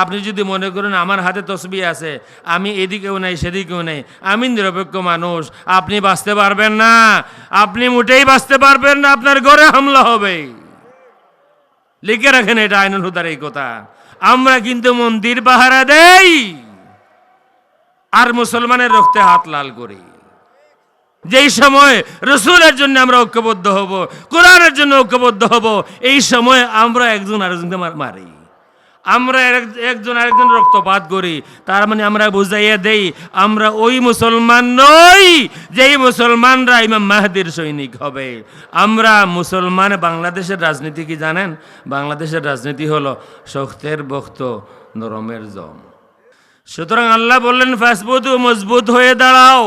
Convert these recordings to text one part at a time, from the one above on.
আপনি যদি মনে করেন আমার হাতে তসবি আছে, আমি এদিকেও নাই, সেদিকেও নেই, আমি নিরপেক্ষ মানুষ, আপনি বাঁচতে পারবেন না। আপনি মোটেই বাঁচতে পারবেন না, আপনার ঘরে হামলা হবে। লিখে রাখেন এটা আইনুল হুদার এই কথা। আমরা কিন্তু মন্দির পাহারা দেই, আর মুসলমানের রক্তে হাত লাল করি। যেই সময় রসুলের জন্য আমরা ঐক্যবদ্ধ হব, কোরআনের জন্য ঐক্যবদ্ধ হব, এই সময় আমরা একজন আরেকজনকে মারি। আমরা একজন আরেকজন রক্তপাত করি। তার মানে আমরা বুঝাইয়া দেই, আমরা ওই মুসলমান নই যেই মুসলমানরা ইমাম মাহাদির সৈনিক হবে। আমরা মুসলমান, বাংলাদেশের রাজনীতি কি জানেন? বাংলাদেশের রাজনীতি হলো শক্তের বক্ত, নরমের জম। সুতরাং আল্লাহ বললেন, ফাসবুত, মজবুত হয়ে দাঁড়াও।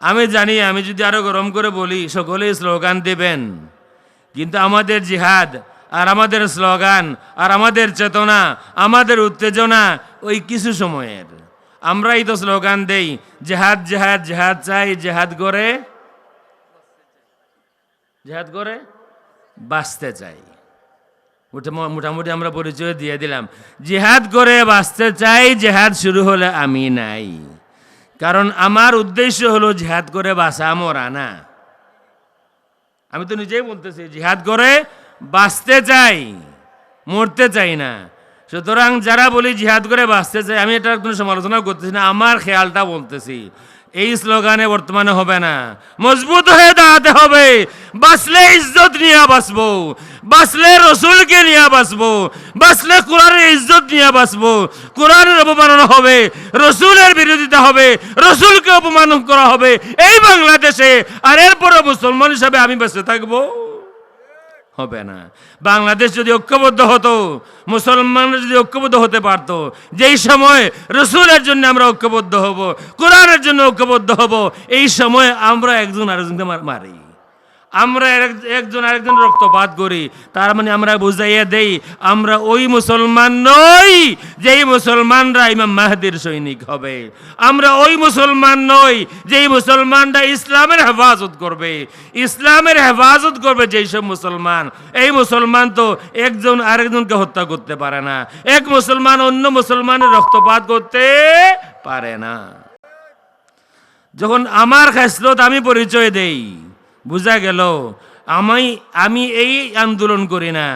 আমি জানি, আমি যদি আরও গরম করে বলি, সকলেই স্লোগান দেবেন। কিন্তু আমাদের জিহাদ আর আমাদের স্লোগান, আর আমাদের চেতনা, আমাদের উত্তেজনা, ওই কিছু সময়ের। আমরাই তো স্লোগান দেই, জেহাদ জেহাদ জেহাদ চাই, জেহাদ করে জেহাদ করে বাঁচতে চাই। মোটামুটি আমরা পরিচয় দিয়ে দিলাম। জেহাদ করে বাঁচতে চাই, জেহাদ শুরু হলে আমি নাই। কারণ আমার উদ্দেশ্য হলো জেহাদ করে বাঁচা, মরা না। আমি তো নিজেই বলতেছি, জিহাদ করে বাঁচতে চাই মরতে চাই না। সুতরাং যারা বলি জিহাদ করে বাঁচতে চাই আমি এটা কোনো সমালোচনা করতেছি না, আমার খেয়ালটা বলতেছি, এই স্লোগানে বর্তমানে হবে না। মজবুত হয়ে দাঁড়াতে হবে, বাঁচলে ইজ্জত নিয়ে বাঁচবো, বাঁচলে রসুলকে নিয়ে বাঁচবো, বাঁচলে কোরআনের ইজ্জত নিয়ে বাঁচবো। কোরআনের অপমাননা হবে, রসুলের বিরোধিতা হবে, রসুলকে অপমান করা হবে। এই বাংলাদেশে আর এরপরে মুসলমান হিসাবে আমি বেঁচে থাকব। হবে না। বাংলাদেশ যদি ঐক্যবদ্ধ হতো মুসলমানরা যদি ঐক্যবদ্ধ হতে পারতো, যেই সময় রসুলের জন্য আমরা ঐক্যবদ্ধ হব, কোরআনের জন্য ঐক্যবদ্ধ হব, এই সময় আমরা একজন আরেকজনকে মার- আমরা একজন আরেকজন রক্তপাত করি। তার মানে আমরা বুঝাইয়া দেই, আমরা ওই মুসলমান নই যেই মুসলমানরা ইমাম মাহাদির সৈনিক হবে। আমরা ওই মুসলমান নই যেই মুসলমানরা ইসলামের হেফাজত করবে। ইসলামের হেফাজত করবে যেই সব মুসলমান। এই মুসলমান তো একজন আরেকজনকে হত্যা করতে পারে না। এক মুসলমান অন্য মুসলমানের রক্তপাত করতে পারে না। যখন আমার খাসলত আমি পরিচয় দেই বোঝা গেল আমি আমি এই আন্দোলন করি না।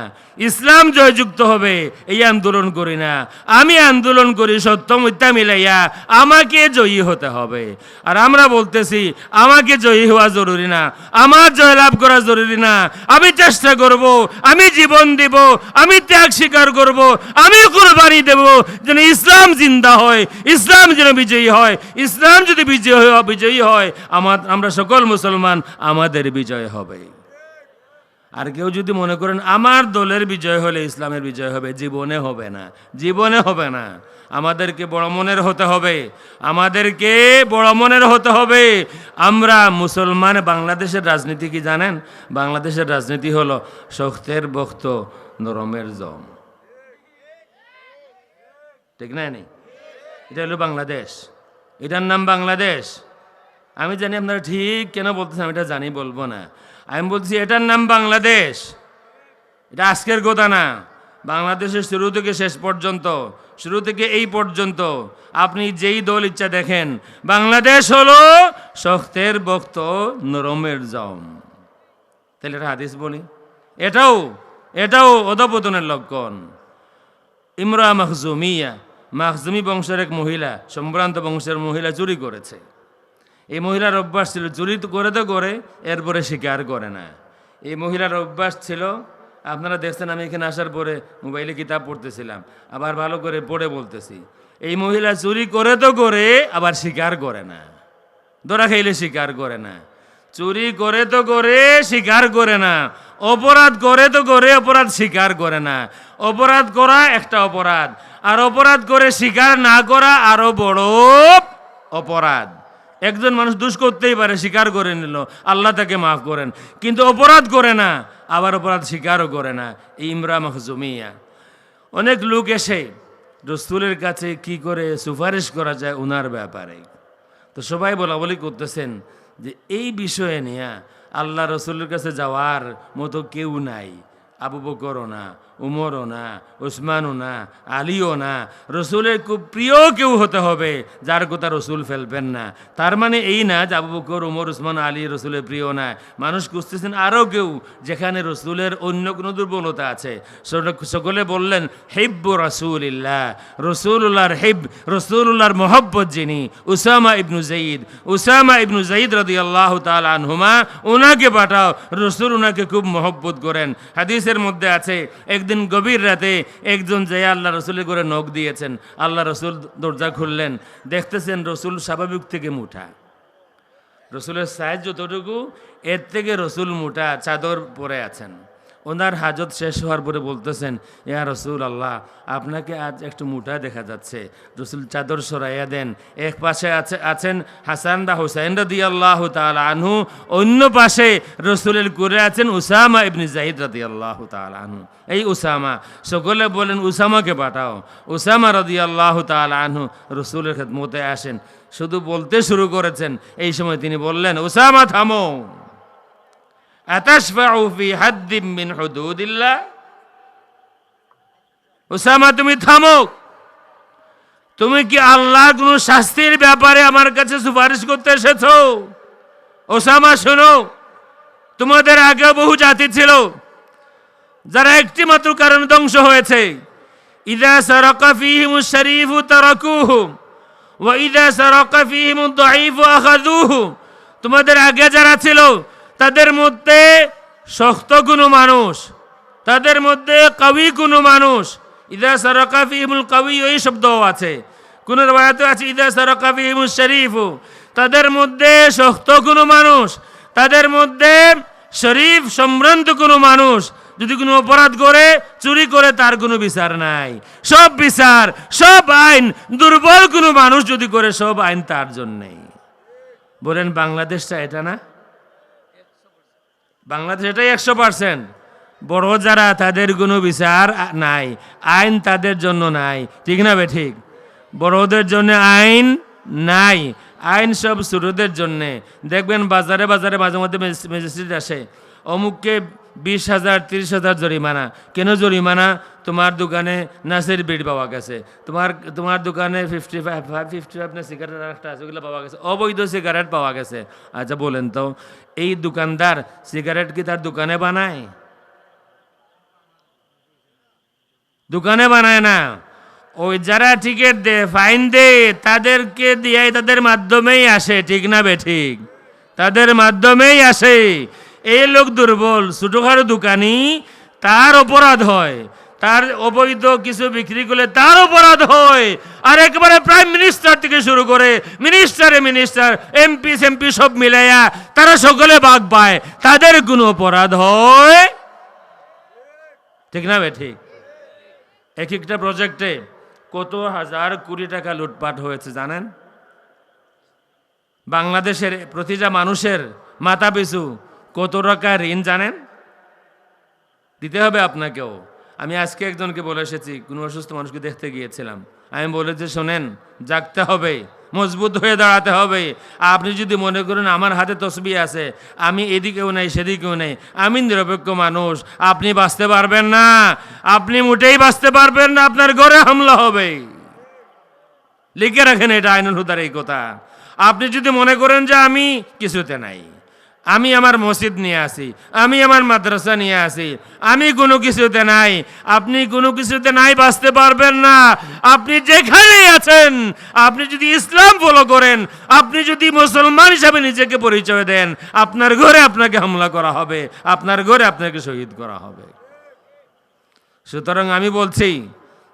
ইসলাম জয়যুক্ত হবে, এই আন্দোলন করি না। আমি আন্দোলন করি সত্য মিথ্যা মিলাইয়া, আমাকে জয়ী হতে হবে। আর আমরা বলতেছি, আমাকে জয়ী হওয়া জরুরি না। আমার জয়লাভ করা জরুরি না। আমি চেষ্টা করব, আমি জীবন দেব, আমি ত্যাগ স্বীকার করব, আমি কোরবানি দেব, যেন ইসলাম জিন্দা হয়, ইসলাম যেন বিজয়ী হয়, ইসলাম যদি বিজয়ী হয় বিজয়ী হয়, আমার, আমরা সকল মুসলমান আমাদের বিজয় হবে। আর কেউ যদি মনে করেন, আমার দলের বিজয় হলে ইসলামের বিজয় হবে। জীবনে হবে না। জীবনে হবে না। আমাদেরকে বড় মনের হতে হবে। আমাদেরকে বড় মনের হতে হবে। আমরা মুসলমান, বাংলাদেশের রাজনীতি কি জানেন? বাংলাদেশের রাজনীতি হলো শক্তের বক্ত, নরমের জম। ঠিক না এটা হলো বাংলাদেশ। এটার নাম বাংলাদেশ। আমি জানি আপনারা ঠিক কেন বলতেছেন, আমি এটা জানি, বলব না। আমি বলছি, এটার নাম বাংলাদেশ। এটা আজকের কথা না বাংলাদেশের শুরু থেকে শেষ পর্যন্ত, শুরু থেকে এই পর্যন্ত আপনি যেই দল ইচ্ছা দেখেন, বাংলাদেশ হলো শক্তের বক্ত নরমের জম। তাহলে এটা হাদিস বলি। এটাও এটাও অধপতনের লক্ষণ। ইমরা মাহজুমিয়া মাহজুমি বংশের এক মহিলা, সম্ভ্রান্ত বংশের মহিলা চুরি করেছে। এই মহিলার অভ্যাস ছিল চুরি তো করে তো করে, এরপরে স্বীকার করে না। এই মহিলার অভ্যাস ছিল, আপনারা দেখছেন আমি এখানে আসার পরে মোবাইলে কিতাব পড়তেছিলাম, আবার ভালো করে পড়ে বলতেছি। এই মহিলা চুরি করে তো করে, আবার স্বীকার করে না। ধরা খাইলে স্বীকার করে না। চুরি করে তো করে স্বীকার করে না। অপরাধ করে তো করে, অপরাধ স্বীকার করে না। অপরাধ করা একটা অপরাধ, আর অপরাধ করে স্বীকার না করা আরও বড় অপরাধ। একজন মানুষ দুষ করতেই পারে, স্বীকার করে নিল, আল্লাহ তাকে মাফ করেন। কিন্তু অপরাধ করে না, আবার অপরাধ স্বীকারও করে না। এই ইমরা মাহজুমিয়া। অনেক লোক এসে রসুলের কাছে কি করে সুপারিশ করা যায় উনার ব্যাপারে। তো সবাই বলা বলি করতেছেন যে, এই বিষয়ে নিয়ে আল্লাহ রসুলের কাছে যাওয়ার মতো কেউ নাই। আবু বকরও না, উমরও না, উসমানও না, আলীও না। রসুলের খুব প্রিয় কেউ হতে হবে, যার কথা রসুল ফেলবেন না। তার মানে এই না যে আবু বকর, উমর, উসমান, আলী রসুলের প্রিয় না। মানুষ খুঁজতেছেন আরও কেউ যেখানে রসুলের অন্য কোনো দুর্বলতা আছে। সকলে বললেন, হেব্ব রসুলিল্লাহ। রসুল্লাহর হেব রসুল্লাহর মোহব্বত যিনি, Usama ibnu Zaid Usama ibnu Zaid রদি আল্লাহ তাল আনহুমা ওনাকে পাঠাও। রসুল ওনাকে খুব মহব্বত করেন। হাদিসের মধ্যে আছে। একদিন গভীর রাতে একজন যে আল্লাহ রসুলের করে নখ দিয়েছেন। আল্লাহ রসুল দরজা খুললেন। দেখতেছেন রসুল স্বাভাবিক থেকে মুঠা রসুলের সাইজ যতটুকু, এর থেকে রসুল মোটা, চাদর পরে আছেন। ওনার হাজত শেষ হওয়ার পরে বলতেছেন, ইয়া রসুল আল্লাহ আপনাকে আজ একটু মোটা দেখা যাচ্ছে। রসুল চাদর সরাইয়া দেন। এক পাশে আছে, আছেন হাসান দা হুসাইন রাদি আল্লাহ আনহু। অন্য পাশে রসুলের করে আছেন উসামা ইবনি জাহিদ রাদি আল্লাহ আনহু। এই উসামা, সকলে বলেন, উসামাকে পাঠাও। উসামা রদি আল্লাহ আনহু রসুলের খেদমতে আসেন। শুধু বলতে শুরু করেছেন। এই সময় তিনি বললেন, উসামা, থামো। উসামা, তুমি থামো। তুমি কি আল্লাহর কোন শাস্তির ব্যাপারে আমার কাছে সুপারিশ করতে এসেছ? ওসামা শোনো, তোমাদের আগে বহু জাতি ছিল, যারা একটি মাত্র কারণে ধ্বংস হয়েছে। ইদা সারাকা ফিহিমু শরীফু তারাকুহু, ওয়া ইদা সারাকা ফিহিমু দাঈফু আখাযুহু। তোমাদের আগে যারা ছিল তাদের মধ্যে শক্ত কোনো মানুষ, তাদের মধ্যে কবি কোনো মানুষ, ইদা সারাকা ইমুল কবি ওই শব্দও আছে। কোন রবায়াতে আছে, ইদা সারাকা ফিহিমুল শরীফু। তাদের মধ্যে শক্ত কোনো মানুষ, তাদের মধ্যে শরীফ সম্ভ্রান্ত কোনো মানুষ, যদি কোনো অপরাধ করে, চুরি করে, তার কোনো বিচার নাই। সব বিচার, সব আইন, দুর্বল কোনো মানুষ যদি করে, সব আইন তার জন্যেই। বলেন, বাংলাদেশটা এটা না? বাংলাদেশ এটাই একশো পার্সেন্ট বড় যারা, তাদের কোনো বিচার নাই, আইন তাদের জন্য নাই। ঠিক না বে ঠিক? বড়দের জন্য আইন নাই। আইন সব ছোটদের জন্যে। দেখবেন বাজারে বাজারে মাঝে মধ্যে মেজিস্ট্রেট আসে। অমুককে বিশ হাজার, তিরিশ হাজার জরিমানা। কেন জরিমানা? তোমার দোকানে নাসের বিড় পাওয়া গেছে। তোমার তোমার দোকানে ফিফটি ফাইভ ফিফটি ফাইভ না সিগারেট একটা আছে, ওগুলো পাওয়া গেছে। অবৈধ সিগারেট পাওয়া গেছে। আচ্ছা বলেন তো, এই দোকানদার সিগারেট কি তার দোকানে বানায়? দোকানে বানায় না। ওই যারা টিকিট দে ফাইন দে তাদেরকে দিয়ে তাদের মাধ্যমেই আসে, ঠিক না বে ঠিক? তাদের মাধ্যমেই আসে। এই লোক দুর্বল, ছোটোখাটো দোকানি, তার অপরাধ হয়। তার অবৈধ কিছু বিক্রি করলে তার অপরাধ হয়। আর একেবারে প্রাইম মিনিস্টার থেকে শুরু করে মিনিস্টারে মিনিস্টার, এমপি, সেমপি সব মিলাইয়া তারা সকলে বাঘ পায়। তাদের কোনো অপরাধ হয়? ঠিক না ঠিক। এক একটা প্রজেক্টে কত হাজার কোটি টাকা লুটপাট হয়েছে, জানেন? বাংলাদেশের প্রতিটা মানুষের মাথা পিছু কত টাকা ঋণ জানেন? দিতে হবে আপনাকেও। আমি আজকে একজনকে বলে এসেছি, কোনো অসুস্থ মানুষকে দেখতে গিয়েছিলাম। আমি বলে যে, শোনেন, জাগতে হবে, মজবুত হয়ে দাঁড়াতে হবে। আপনি যদি মনে করেন আমার হাতে তসবি আছে, আমি এদিকেও নেই, সেদিকেও নেই, আমি নিরপেক্ষ মানুষ, আপনি বাঁচতে পারবেন না। আপনি মোটেই বাঁচতে পারবেন না, আপনার ঘরে হামলা হবে। লিখে রাখেন এটা আইনুল হুদার এই কথা। আপনি যদি মনে করেন যে, আমি কিছুতে নাই। আমি আমার মসজিদ নিয়ে আসি, আমি আমার মাদ্রাসা নিয়ে আসি, আমি কোনো কিছুতে নাই, আপনি কোনো কিছুতে নাই বাঁচতে পারবেন না। আপনি যেখানেই আছেন, আপনি যদি ইসলাম ফলো করেন, আপনি যদি মুসলমান হিসাবে নিজেকে পরিচয় দেন, আপনার ঘরে আপনাকে হামলা করা হবে, আপনার ঘরে আপনাকে শহীদ করা হবে। সুতরাং আমি বলছি,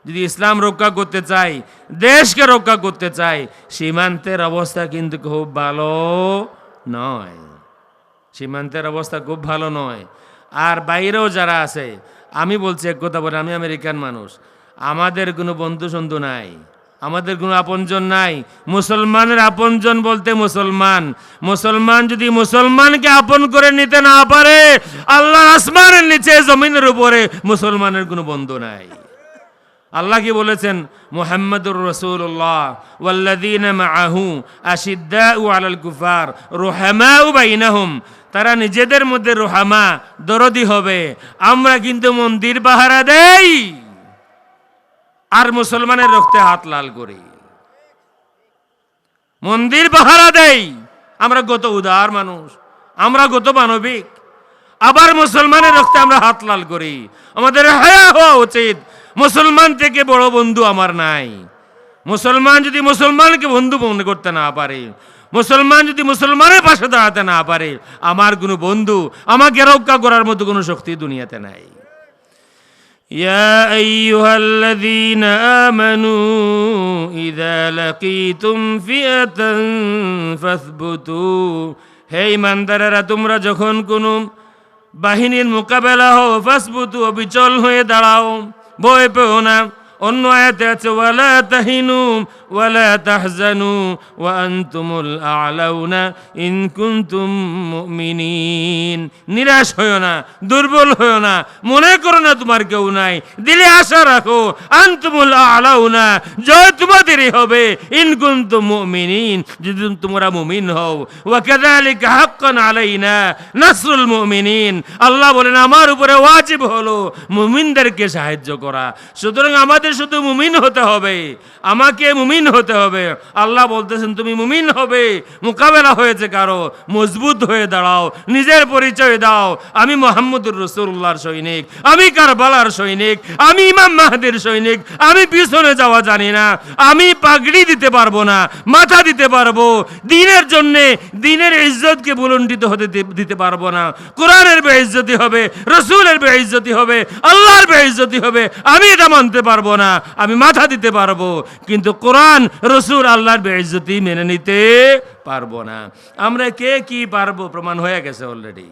যদি ইসলাম রক্ষা করতে চাই, দেশকে রক্ষা করতে চাই, সীমান্তের অবস্থা কিন্তু খুব ভালো নয়। সীমান্তের অবস্থা খুব ভালো নয়। আর বাইরেও যারা আছে, আমি বলছি এক কথা বলে আমি আমেরিকান মানুষ। আমাদের কোনো বন্ধু সন্ধু নাই, আমাদের কোনো আপনজন নাই। মুসলমানের আপনজন বলতে মুসলমান। মুসলমান যদি মুসলমানকে আপন করে নিতে না পারে আল্লাহ আসমানের নিচে, জমিনের উপরে মুসলমানের কোনো বন্ধু নাই। আল্লাহ কি বলেছেন? মুহাম্মদুর রসুল্লাহ ওয়াল্লাদিন মাআহু আশিদ্দাউ আলাল কুফার, রুহামাউ বাইনাহুম, তারা নিজেদের মধ্যে রোহামা, দরদি হবে। আমরা কিন্তু মন্দির পাহারা দেই। আর মুসলমানের রক্তে হাত লাল করি। মন্দির পাহারা দেই। আমরা গত উদার মানুষ, আমরা গত মানবিক। আবার মুসলমানের রক্তে আমরা হাত লাল করি। আমাদের হায়া হওয়া উচিত। মুসলমান থেকে বড় বন্ধু আমার নাই মুসলমান যদি মুসলমানকে বন্ধু মনে করতে না পারে মুসলমান যদি মুসলমানের পাশে দাঁড়াতে না পারে আমার কোনো বন্ধু আমাকে রক্ষা করার মতো কোনো শক্তি দুনিয়াতে নাই يا أيها الذين آمنوا إذا لقيتم فئة فاثبتوا হে ইমানদারেরা তোমরা যখন কোনো বাহিনীর মোকাবেলা হও ফাসবুতু অবিচল হয়ে দাঁড়াও ভয় পেও না অন্য আয়াতে আছে, ওয়ালা তাহিনু, ওয়ালা তাহজানু, ওয়া আনতুমুল আ'লাউনা ইন কুনতুম মুমিনিন। নিরাশ হয়ো না, দুর্বল হয়ো না, মনে করো না তোমার কেউ নাই। দিলে আশা রাখো, আনতুমুল আ'লাউনা, জয় তোমাদেরই হবে, ইন কুনতুম মুমিনিন। যদি তোমরা মুমিন হও ওয়া কাযালিকা হাক্কান আলাইনা নাসরুল মুমিনিন। আল্লাহ বলেন, আমার উপরে ওয়াজিব হলো মুমিনদেরকে সাহায্য করা। সুতরাং আমাদের শুধু মুমিন হতে হবে। আমাকে মুমিন হতে হবে। আল্লাহ বলতেছেন, তুমি মুমিন হবে। মোকাবেলা হয়েছে কারও। মজবুত হয়ে দাঁড়াও। নিজের পরিচয় দাও। আমি মোহাম্মদুর রসুল্লাহর সৈনিক। আমি কারবালার সৈনিক। আমি ইমাম মাহাদির সৈনিক। আমি পিছনে যাওয়া জানি না। আমি পাগড়ি দিতে পারব না। মাথা দিতে পারব। দিনের জন্যে দিনের ইজ্জতকে বুলন্ডিত হতে দিতে পারব না। কোরআনের বেইজ্জতি হবে। রসুলের বেইজ্জতি হবে। আল্লাহর বেইজ্জতি হবে। আমি এটা মানতে পারব না, আমি মাথা দিতে পারব। কিন্তু কোরআন রসুল আল্লাহর বেইজ্জতি মেনে নিতে পারব না। আমরা কে কি পারব? প্রমাণ হয়ে গেছে অলরেডি